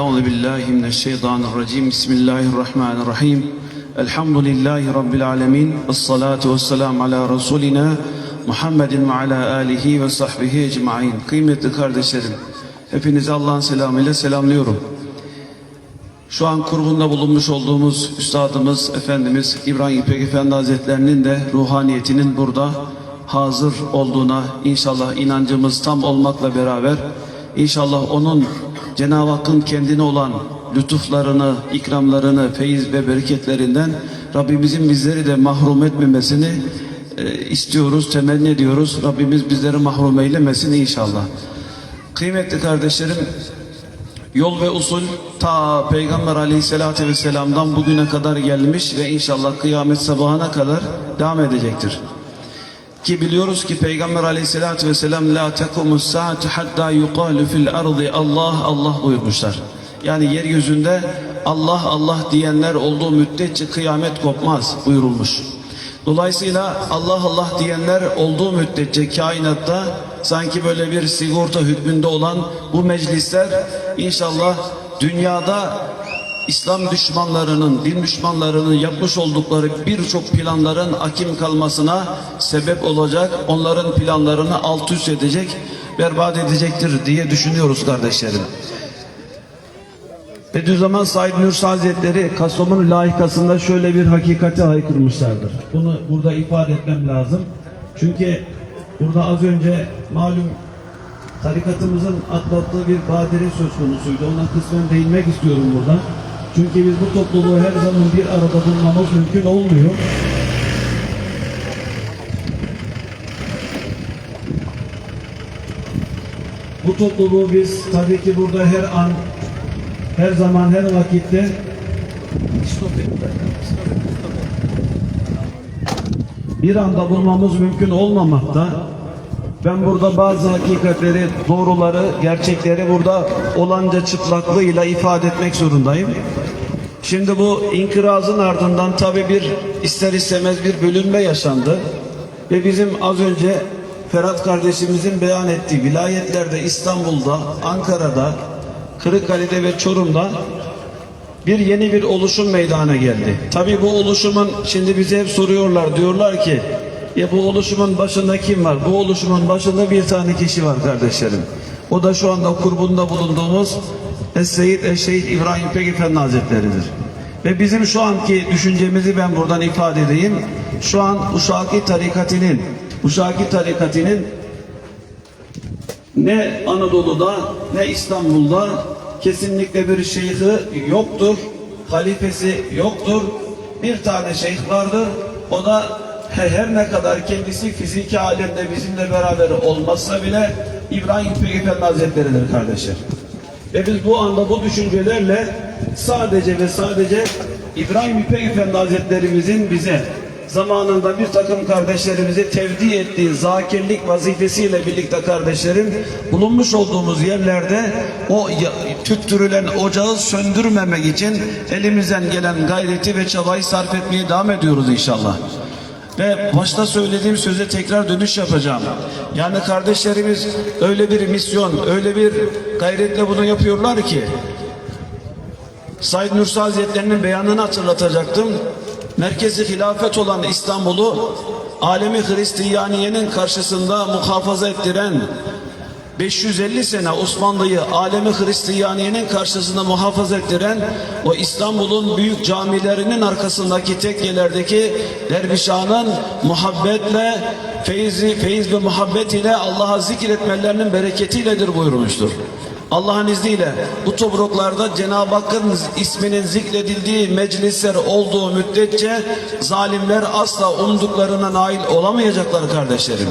Euzu billahi mineşşeytanirracim. Bismillahirrahmanirrahim. Elhamdülillahi rabbil alamin. Ves salatu vesselam ala resulina Muhammedin ve ala alihi ve sahbihi ecmaîn. Kıymetli kardeşlerim, hepinizi Allah'ın selamıyla selamlıyorum. Şu an kurbunda bulunmuş olduğumuz üstadımız, efendimiz İbrahim İpek Efendi Hazretlerinin de ruhaniyetinin burada hazır olduğuna inşallah inancımız tam olmakla beraber inşallah onun Cenab-ı Hakk'ın kendine olan lütuflarını, ikramlarını, feyiz ve bereketlerinden Rabbimizin bizleri de mahrum etmemesini e, istiyoruz, temenni ediyoruz. Rabbimiz bizleri mahrum eylemesin inşallah. Kıymetli kardeşlerim, Yol ve usul ta Peygamber aleyhissalatü vesselam'dan bugüne kadar gelmiş ve inşallah kıyamet sabahına kadar devam edecektir. Ki biliyoruz ki Peygamber aleyhissalatü vesselam la tekumus saati hatta yuqalu fil ardı Allah Allah buyurmuşlar. Yani yeryüzünde Allah Allah diyenler olduğu müddetçe kıyamet kopmaz buyurulmuş. Dolayısıyla Allah Allah diyenler olduğu müddetçe kainatta sanki böyle bir sigorta hükmünde olan bu meclisler inşallah dünyada İslam düşmanlarının, din düşmanlarının yapmış oldukları birçok planların akim kalmasına sebep olacak, onların planlarını alt üst edecek, berbat edecektir diye düşünüyoruz kardeşlerim. Bediüzzaman Said Nursi Hazretleri Kastamonu layıkasında şöyle bir hakikati haykırmışlardır. Bunu burada ifade etmem lazım. Çünkü burada az önce malum tarikatımızın atlattığı bir badire söz konusuydu. Ona kısmen değinmek istiyorum burada. Çünkü biz bu topluluğu her zaman bir arada bulmamız mümkün olmuyor. Bu topluluğu biz tabii ki burada her an her zaman her vakitte bir anda bulmamız mümkün olmamakta. Ben burada bazı hakikatleri, doğruları, gerçekleri burada olanca çıplaklığıyla ifade etmek zorundayım. Şimdi bu inkırazın ardından tabii bir ister istemez bir bölünme yaşandı. Ve bizim az önce Ferhat kardeşimizin beyan ettiği vilayetlerde İstanbul'da, Ankara'da, Kırıkkale'de ve Çorum'da bir yeni bir oluşum meydana geldi. Tabii bu oluşumun şimdi bize hep soruyorlar diyorlar ki ya bu oluşumun başında kim var? Bu oluşumun başında bir tane kişi var kardeşlerim. O da şu anda kurbunda bulunduğumuz Es-Seyyid Eşşehid İbrahim Pek Efendi Hazretleri'dir. Ve bizim şu anki düşüncemizi ben buradan ifade edeyim. Şu an Uşaki tarikatinin Uşaki tarikatinin ne Anadolu'da ne İstanbul'da kesinlikle bir şeyhi yoktur. Halifesi yoktur. Bir tane şeyh vardır. O da her ne kadar kendisi fiziki alemde bizimle beraber olmazsa bile İbrahim Peygamber Hazretleri'dir kardeşler. Ve biz bu anda bu düşüncelerle sadece ve sadece İbrahim İpek Efendi Hazretlerimizin bize zamanında bir takım kardeşlerimizi tevdi ettiği zakirlik vazifesiyle birlikte kardeşlerim bulunmuş olduğumuz yerlerde o tüttürülen ocağı söndürmemek için elimizden gelen gayreti ve çabayı sarf etmeye devam ediyoruz inşallah. Ve başta söylediğim söze tekrar dönüş yapacağım. Yani kardeşlerimiz öyle bir misyon, öyle bir gayretle bunu yapıyorlar ki Said Nursi Hazretlerinin beyanını hatırlatacaktım. Merkezi hilafet olan İstanbul'u alemi Hristiyaniyenin karşısında muhafaza ettiren 550 sene Osmanlı'yı alemi Hristiyaniyenin karşısında muhafaza ettiren o İstanbul'un büyük camilerinin arkasındaki tekkelerdeki dervişanın muhabbetle feyzi, feyiz ve muhabbet ile Allah'a zikretmelerinin bereketiyledir buyurmuştur. Allah'ın izniyle bu topraklarda Cenab-ı Hakk'ın isminin zikredildiği meclisler olduğu müddetçe zalimler asla umduklarına nail olamayacaklar kardeşlerim.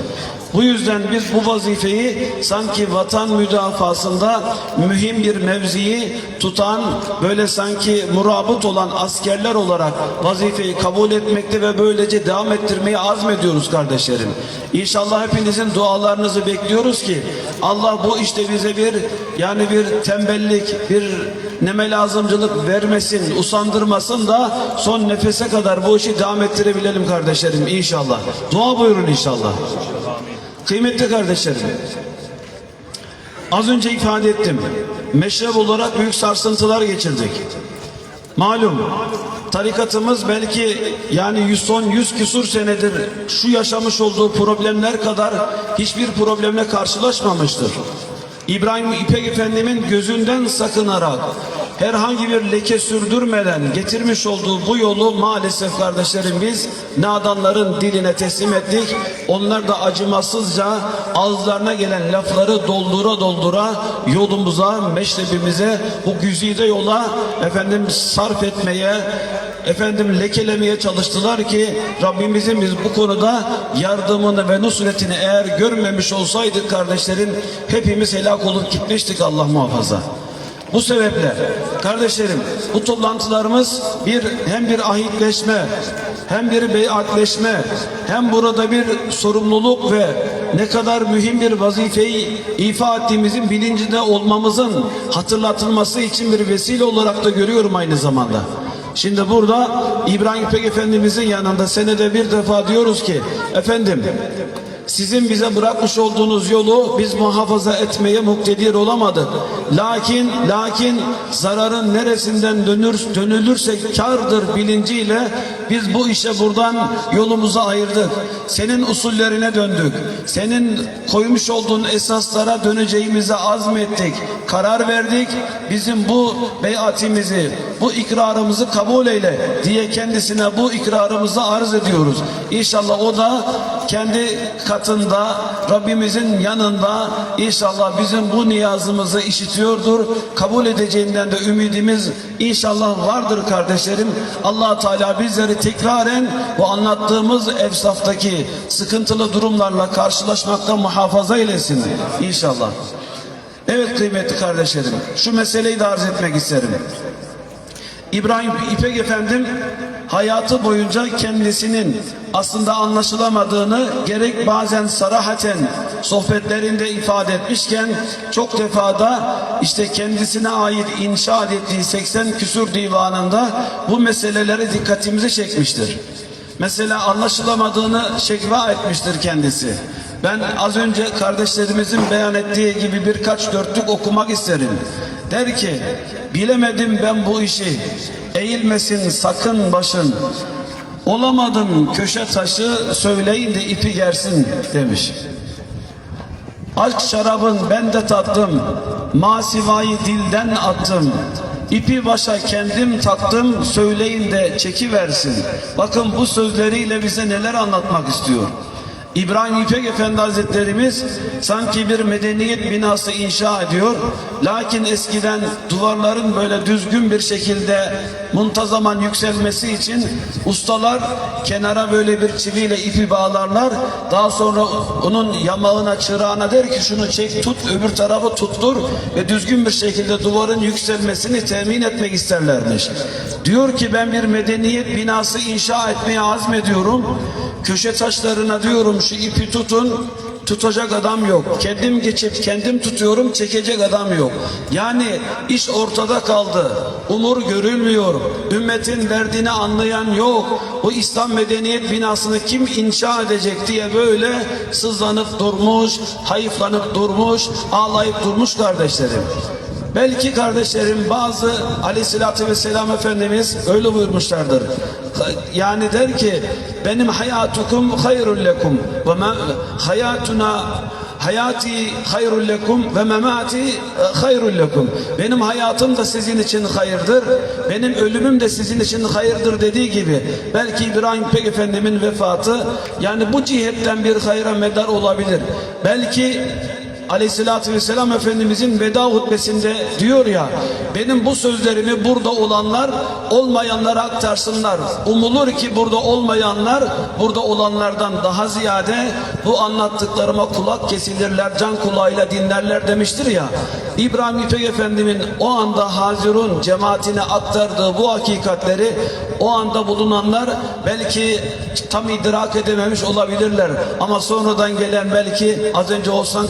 Bu yüzden biz bu vazifeyi sanki vatan müdafasında mühim bir mevziyi tutan böyle sanki murabıt olan askerler olarak vazifeyi kabul etmekte ve böylece devam ettirmeye azmediyoruz kardeşlerim. İnşallah hepinizin dualarınızı bekliyoruz ki Allah bu işte bize bir yani bir tembellik, bir neme lazımcılık vermesin, usandırmasın da son nefese kadar bu işi devam ettirebilelim kardeşlerim inşallah. Dua buyurun inşallah. Kıymetli kardeşlerim, az önce ifade ettim. meşrep olarak büyük sarsıntılar geçirdik. Malum tarikatımız belki yani 110 100 küsur senedir şu yaşamış olduğu problemler kadar hiçbir problemle karşılaşmamıştır. İbrahim İpek Efendimin gözünden sakınarak herhangi bir leke sürdürmeden getirmiş olduğu bu yolu maalesef kardeşlerim biz nadanların diline teslim ettik. Onlar da acımasızca ağızlarına gelen lafları doldura doldura yolumuza, meşrebimize, bu güzide yola efendim sarf etmeye, efendim lekelemeye çalıştılar ki Rabbimizin biz bu konuda yardımını ve nusretini eğer görmemiş olsaydık kardeşlerim hepimiz helak olup gitmiştik Allah muhafaza. Bu sebeple kardeşlerim bu toplantılarımız bir hem bir ahitleşme hem bir beyatleşme hem burada bir sorumluluk ve ne kadar mühim bir vazifeyi ifa ettiğimizin bilincinde olmamızın hatırlatılması için bir vesile olarak da görüyorum aynı zamanda. Şimdi burada İbrahim İpek Efendimizin yanında senede bir defa diyoruz ki efendim sizin bize bırakmış olduğunuz yolu biz muhafaza etmeye muktedir olamadık. Lakin lakin zararın neresinden dönür dönülürse kardır bilinciyle biz bu işe buradan yolumuzu ayırdık. Senin usullerine döndük. Senin koymuş olduğun esaslara döneceğimize azmettik. Karar verdik. Bizim bu beyatimizi, bu ikrarımızı kabul eyle diye kendisine bu ikrarımızı arz ediyoruz. İnşallah o da kendi katında Rabbimizin yanında inşallah bizim bu niyazımızı işitiyordur. Kabul edeceğinden de ümidimiz inşallah vardır kardeşlerim. allah Teala bizleri tekraren bu anlattığımız efsaftaki sıkıntılı durumlarla karşılaşmaktan muhafaza eylesin inşallah. Evet kıymetli kardeşlerim şu meseleyi de arz etmek isterim. İbrahim İpek Efendim hayatı boyunca kendisinin aslında anlaşılamadığını gerek bazen sarahaten sohbetlerinde ifade etmişken çok defada işte kendisine ait inşa ettiği 80 küsur divanında bu meselelere dikkatimizi çekmiştir. Mesela anlaşılamadığını şekva etmiştir kendisi. Ben az önce kardeşlerimizin beyan ettiği gibi birkaç dörtlük okumak isterim. Der ki bilemedim ben bu işi eğilmesin sakın başın olamadım köşe taşı söyleyin de ipi gersin demiş. Aşk şarabın ben de tattım masivayı dilden attım İpi başa kendim taktım söyleyin de çekiversin. Bakın bu sözleriyle bize neler anlatmak istiyor. İbrahim İpek Efendi Hazretlerimiz sanki bir medeniyet binası inşa ediyor. Lakin eskiden duvarların böyle düzgün bir şekilde muntazaman yükselmesi için ustalar kenara böyle bir çiviyle ipi bağlarlar. Daha sonra onun yamağına çırağına der ki şunu çek tut öbür tarafı tuttur ve düzgün bir şekilde duvarın yükselmesini temin etmek isterlermiş. Diyor ki ben bir medeniyet binası inşa etmeye azmediyorum. Köşe taşlarına diyorum şu ipi tutun tutacak adam yok. Kendim geçip kendim tutuyorum çekecek adam yok. Yani iş ortada kaldı. Umur görülmüyor. Ümmetin derdini anlayan yok. Bu İslam medeniyet binasını kim inşa edecek diye böyle sızlanıp durmuş, hayıflanıp durmuş, ağlayıp durmuş kardeşlerim. Belki kardeşlerim bazı aleyhissalatü vesselam Efendimiz öyle buyurmuşlardır. Yani der ki benim hayatukum hayrun lekum ve hayatuna hayati hayrun lekum ve memati hayrun lekum. Benim hayatım da sizin için hayırdır. Benim ölümüm de sizin için hayırdır dediği gibi belki İbrahim Pek Efendimin vefatı yani bu cihetten bir hayra medar olabilir. Belki Aleyhissalatü vesselam Efendimizin veda hutbesinde diyor ya benim bu sözlerimi burada olanlar olmayanlara aktarsınlar. Umulur ki burada olmayanlar burada olanlardan daha ziyade bu anlattıklarıma kulak kesilirler can kulağıyla dinlerler demiştir ya. İbrahim İpek Efendimin o anda Hazirun cemaatine aktardığı bu hakikatleri o anda bulunanlar belki tam idrak edememiş olabilirler. Ama sonradan gelen belki az önce Osman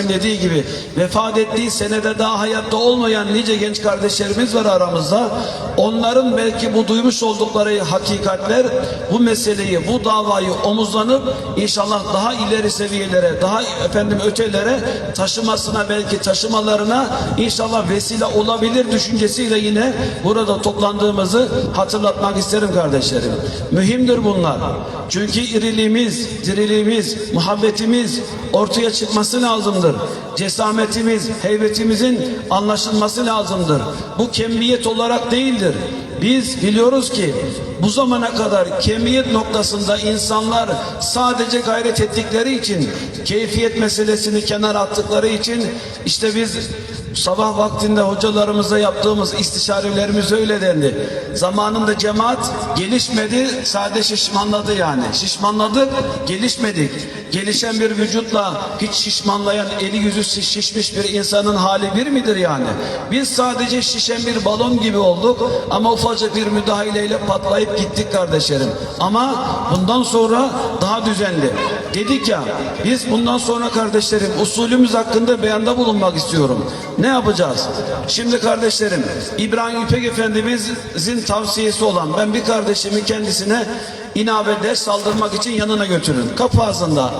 kardeşimin dediği gibi vefat ettiği senede daha hayatta olmayan nice genç kardeşlerimiz var aramızda. Onların belki bu duymuş oldukları hakikatler bu meseleyi, bu davayı omuzlanıp inşallah daha ileri seviyelere, daha efendim ötelere taşımasına belki taşımalarına inşallah vesile olabilir düşüncesiyle yine burada toplandığımızı hatırlatmak isterim kardeşlerim. Mühimdir bunlar. Çünkü iriliğimiz, diriliğimiz, muhabbetimiz ortaya çıkması lazımdır. Cesametimiz, heybetimizin anlaşılması lazımdır. Bu kemiyet olarak değildir. Biz biliyoruz ki bu zamana kadar kemiyet noktasında insanlar sadece gayret ettikleri için, keyfiyet meselesini kenara attıkları için işte biz sabah vaktinde hocalarımıza yaptığımız istişarelerimiz öyle dendi. Zamanında cemaat gelişmedi, sadece şişmanladı yani. Şişmanladık, gelişmedik. Gelişen bir vücutla hiç şişmanlayan, eli yüzü şiş- şişmiş bir insanın hali bir midir yani? Biz sadece şişen bir balon gibi olduk ama ufacık bir müdahaleyle patlayıp gittik kardeşlerim. Ama bundan sonra daha düzenli. Dedik ya, biz bundan sonra kardeşlerim usulümüz hakkında beyanda bulunmak istiyorum. Ne yapacağız? Şimdi kardeşlerim, İbrahim İpek Efendimizin tavsiyesi olan ben bir kardeşimi kendisine inabe ders saldırmak için yanına götürün. Kapı ağzında.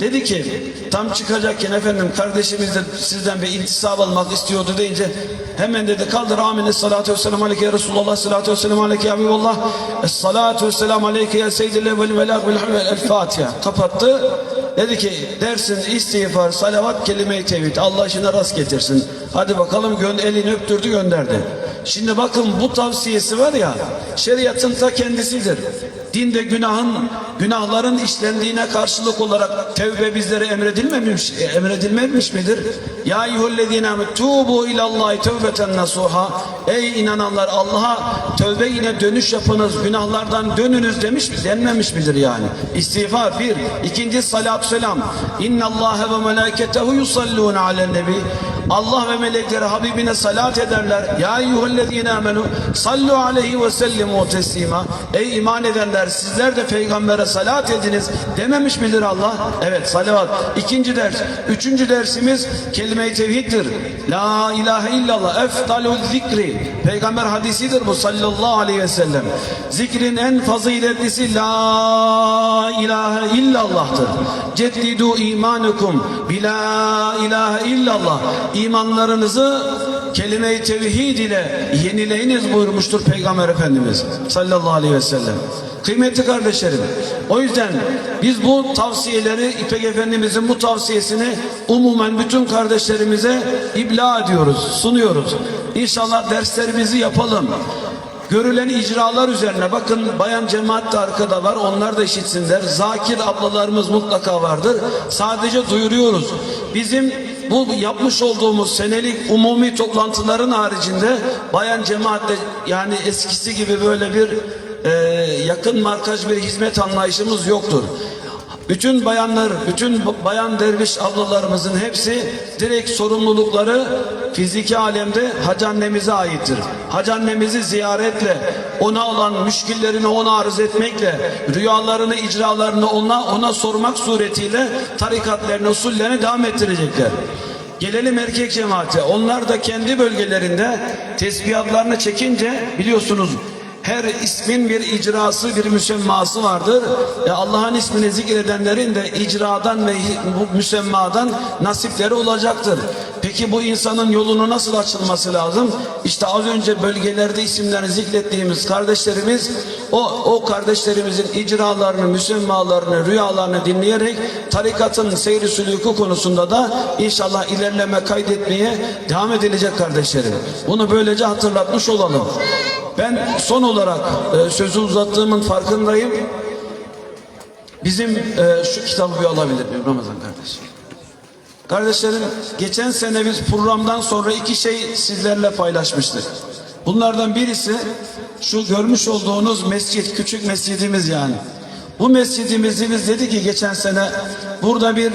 Dedi ki tam çıkacakken efendim kardeşimiz de sizden bir intisap almak istiyordu deyince hemen dedi kaldır amin salatu vesselam aleyke ya Resulallah salatu vesselam aleyke ya Habiballah salatu vesselam aleyke ya seyyidil evveli vel ahvel el Fatiha. Kapattı. Dedi ki dersin istiğfar salavat kelime-i tevhid. Allah işine rast getirsin. Hadi bakalım elini öptürdü gönderdi. Şimdi bakın bu tavsiyesi var ya şeriatın ta kendisidir dinde günahın günahların işlendiğine karşılık olarak tevbe bizlere emredilmemiş emredilmemiş midir? Ya eyyühellezine tubu ilallahi tevbeten nasuha. Ey inananlar Allah'a tövbe yine dönüş yapınız, günahlardan dönünüz demiş mi? Denmemiş midir yani? İstiğfar bir. İkinci salat selam. İnna Allah ve melâketehu yusallûne alen nebi. Allah ve melekleri Habibine salat ederler. Ya eyyühellezine amenu sallu aleyhi ve sellimu teslima. Ey iman edenler sizler de peygambere salat ediniz dememiş midir Allah? Evet salavat. İkinci ders. Üçüncü dersimiz kelime-i tevhiddir. La ilahe illallah. Eftalul zikri. Peygamber hadisidir bu sallallahu aleyhi ve sellem. Zikrin en faziletlisi la ilahe illallah'tır. Ceddidu imanukum bila ilahe illallah. İmanlarınızı kelime-i tevhid ile yenileyiniz buyurmuştur Peygamber Efendimiz sallallahu aleyhi ve sellem. Kıymetli kardeşlerim, o yüzden biz bu tavsiyeleri İpek Efendimizin bu tavsiyesini umumen bütün kardeşlerimize ibla ediyoruz, sunuyoruz. İnşallah derslerimizi yapalım. Görülen icralar üzerine bakın bayan cemaat de arkada var onlar da işitsinler. Zakir ablalarımız mutlaka vardır. Sadece duyuruyoruz. Bizim bu yapmış olduğumuz senelik umumi toplantıların haricinde bayan cemaatte yani eskisi gibi böyle bir e, yakın markaj bir hizmet anlayışımız yoktur. Bütün bayanlar, bütün bayan derviş ablalarımızın hepsi direkt sorumlulukları fiziki alemde Hacı annemize aittir. Hacı annemizi ziyaretle, ona olan müşkillerini ona arz etmekle, rüyalarını, icralarını ona, ona sormak suretiyle tarikatlarını, usullerini devam ettirecekler. Gelelim erkek cemaate. Onlar da kendi bölgelerinde tesbihatlarını çekince biliyorsunuz her ismin bir icrası, bir müsemması vardır. E Allah'ın ismini zikredenlerin de icradan ve müsemmadan nasipleri olacaktır. Peki bu insanın yolunu nasıl açılması lazım? İşte az önce bölgelerde isimlerini zikrettiğimiz kardeşlerimiz o, o kardeşlerimizin icralarını, müsemmalarını, rüyalarını dinleyerek tarikatın seyri sülükü konusunda da inşallah ilerleme kaydetmeye devam edilecek kardeşlerim. Bunu böylece hatırlatmış olalım. Ben son olarak e, sözü uzattığımın farkındayım. Bizim e, şu kitabı alabilir miyim Ramazan kardeşim? Kardeşlerim geçen sene biz programdan sonra iki şey sizlerle paylaşmıştık. Bunlardan birisi şu görmüş olduğunuz mescit, küçük mescidimiz yani. Bu mescidimizi biz dedi ki geçen sene burada bir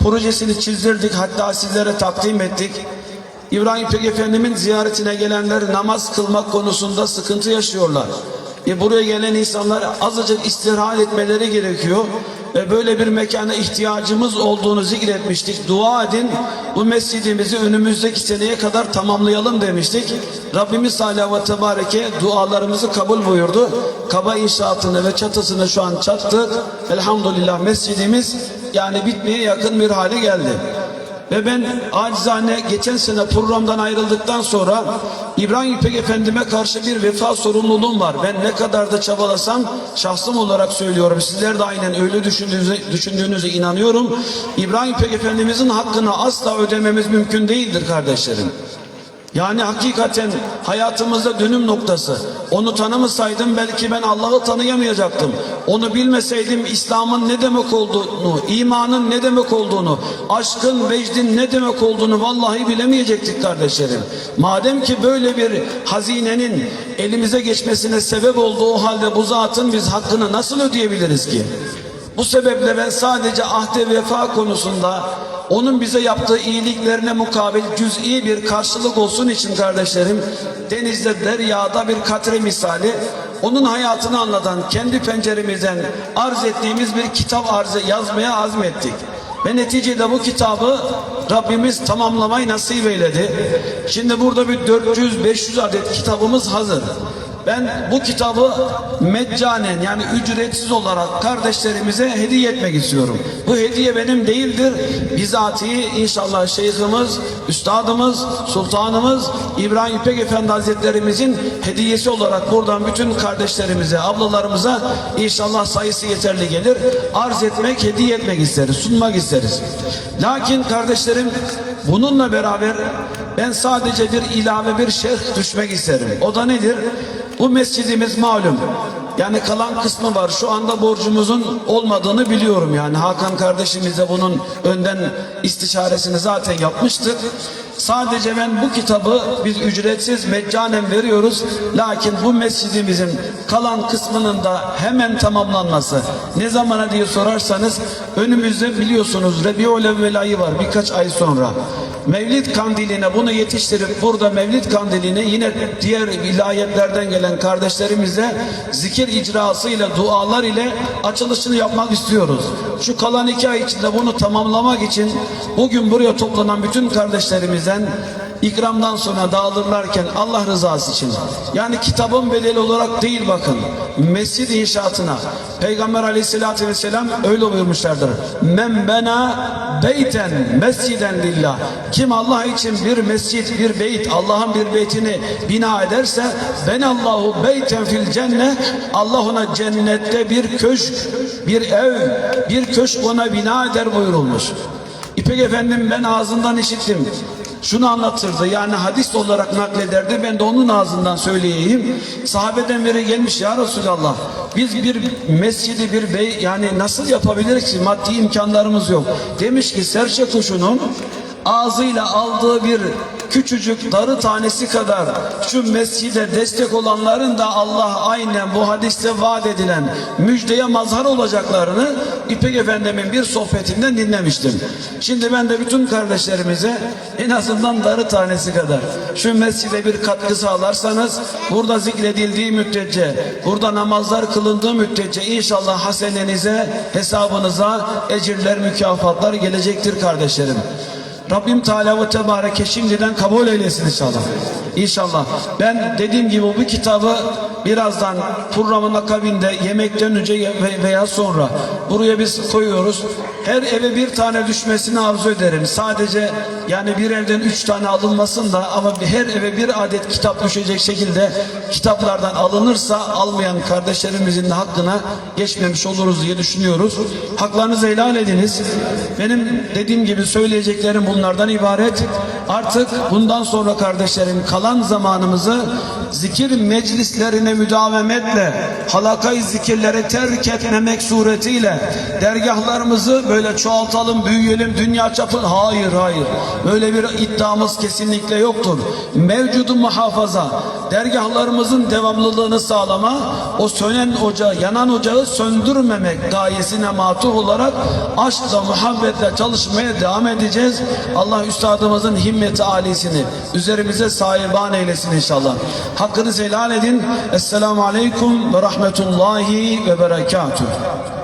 projesini çizdirdik hatta sizlere takdim ettik. İbrahim Pek Efendi'nin ziyaretine gelenler namaz kılmak konusunda sıkıntı yaşıyorlar. E buraya gelen insanlar azıcık istirahat etmeleri gerekiyor. ve böyle bir mekana ihtiyacımız olduğunu zikretmiştik. Dua edin bu mescidimizi önümüzdeki seneye kadar tamamlayalım demiştik. Rabbimiz Teala ve Tebareke dualarımızı kabul buyurdu. Kaba inşaatını ve çatısını şu an çattık. Elhamdülillah mescidimiz yani bitmeye yakın bir hale geldi. Ve ben acizane geçen sene programdan ayrıldıktan sonra İbrahim İpek Efendim'e karşı bir vefa sorumluluğum var. Ben ne kadar da çabalasam şahsım olarak söylüyorum. Sizler de aynen öyle düşündüğünüze, düşündüğünüze inanıyorum. İbrahim İpek Efendimizin hakkını asla ödememiz mümkün değildir kardeşlerim. Yani hakikaten hayatımızda dönüm noktası. Onu tanımasaydım belki ben Allah'ı tanıyamayacaktım. Onu bilmeseydim İslam'ın ne demek olduğunu, imanın ne demek olduğunu, aşkın, vecdin ne demek olduğunu vallahi bilemeyecektik kardeşlerim. Madem ki böyle bir hazinenin elimize geçmesine sebep olduğu halde bu zatın biz hakkını nasıl ödeyebiliriz ki? Bu sebeple ben sadece ahde vefa konusunda onun bize yaptığı iyiliklerine mukabil cüz'i bir karşılık olsun için kardeşlerim denizde deryada bir katre misali onun hayatını anlatan kendi penceremizden arz ettiğimiz bir kitap arzı yazmaya azmettik. Ve neticede bu kitabı Rabbimiz tamamlamayı nasip eyledi. Şimdi burada bir 400-500 adet kitabımız hazır. Ben bu kitabı meccanen yani ücretsiz olarak kardeşlerimize hediye etmek istiyorum. Bu hediye benim değildir. Bizatihi inşallah şeyhimiz, üstadımız, sultanımız İbrahim İpek Efendi Hazretlerimizin hediyesi olarak buradan bütün kardeşlerimize, ablalarımıza inşallah sayısı yeterli gelir. Arz etmek, hediye etmek isteriz, sunmak isteriz. Lakin kardeşlerim bununla beraber ben sadece bir ilave bir şerh düşmek isterim. O da nedir? Bu mescidimiz malum. Yani kalan kısmı var. Şu anda borcumuzun olmadığını biliyorum yani. Hakan kardeşimiz de bunun önden istişaresini zaten yapmıştık. Sadece ben bu kitabı biz ücretsiz meccanen veriyoruz. Lakin bu mescidimizin kalan kısmının da hemen tamamlanması. Ne zamana diye sorarsanız önümüzde biliyorsunuz Rebiul Evvel ayı var birkaç ay sonra. Mevlid kandiline bunu yetiştirip burada Mevlid kandiline yine diğer vilayetlerden gelen kardeşlerimizle zikir icrasıyla dualar ile açılışını yapmak istiyoruz. Şu kalan iki ay içinde bunu tamamlamak için bugün buraya toplanan bütün kardeşlerimizden ikramdan sonra dağılırlarken Allah rızası için. Yani kitabın bedeli olarak değil bakın. Mescid inşaatına Peygamber aleyhissalatü vesselam öyle buyurmuşlardır. Men bena beyten mesciden lillah. Kim Allah için bir mescid bir beyt Allah'ın bir beytini bina ederse ben Allahu beyten fil cennet Allah ona cennette bir köşk bir ev bir köşk ona bina eder buyurulmuş. İpek efendim ben ağzından işittim şunu anlatırdı yani hadis olarak naklederdi. Ben de onun ağzından söyleyeyim. Sahabeden biri gelmiş ya Resulallah biz bir mescidi bir bey yani nasıl yapabiliriz ki? Maddi imkanlarımız yok. Demiş ki serçe kuşunun ağzıyla aldığı bir küçücük darı tanesi kadar şu mescide destek olanların da Allah aynen bu hadiste vaat edilen müjdeye mazhar olacaklarını İpek Efendim'in bir sohbetinden dinlemiştim. Şimdi ben de bütün kardeşlerimize en azından darı tanesi kadar şu mescide bir katkı sağlarsanız burada zikredildiği müddetçe burada namazlar kılındığı müddetçe inşallah hasenenize hesabınıza ecirler mükafatlar gelecektir kardeşlerim. Rabbim Teala ve Tebareke şimdiden kabul eylesin inşallah. İnşallah. Ben dediğim gibi bu kitabı birazdan programın akabinde yemekten önce veya sonra buraya biz koyuyoruz. Her eve bir tane düşmesini arzu ederim. Sadece yani bir evden üç tane alınmasın da ama her eve bir adet kitap düşecek şekilde kitaplardan alınırsa almayan kardeşlerimizin de hakkına geçmemiş oluruz diye düşünüyoruz. Haklarınızı helal ediniz. Benim dediğim gibi söyleyeceklerim bunlardan ibaret. Artık bundan sonra kardeşlerim kalan zamanımızı zikir meclislerine müdavemetle halakayı zikirlere terk etmemek suretiyle dergahlarımızı böyle çoğaltalım, büyüyelim, dünya çapı hayır hayır. Böyle bir iddiamız kesinlikle yoktur. Mevcudu muhafaza, dergahlarımızın devamlılığını sağlama, o sönen ocağı, yanan ocağı söndürmemek gayesine matuf olarak aşkla, muhabbetle çalışmaya devam edeceğiz. Allah üstadımızın himmeti alisini üzerimize sahiban eylesin inşallah. Hakkınızı helal edin. Esselamu Aleyküm ve Rahmetullahi ve Berekatuhu.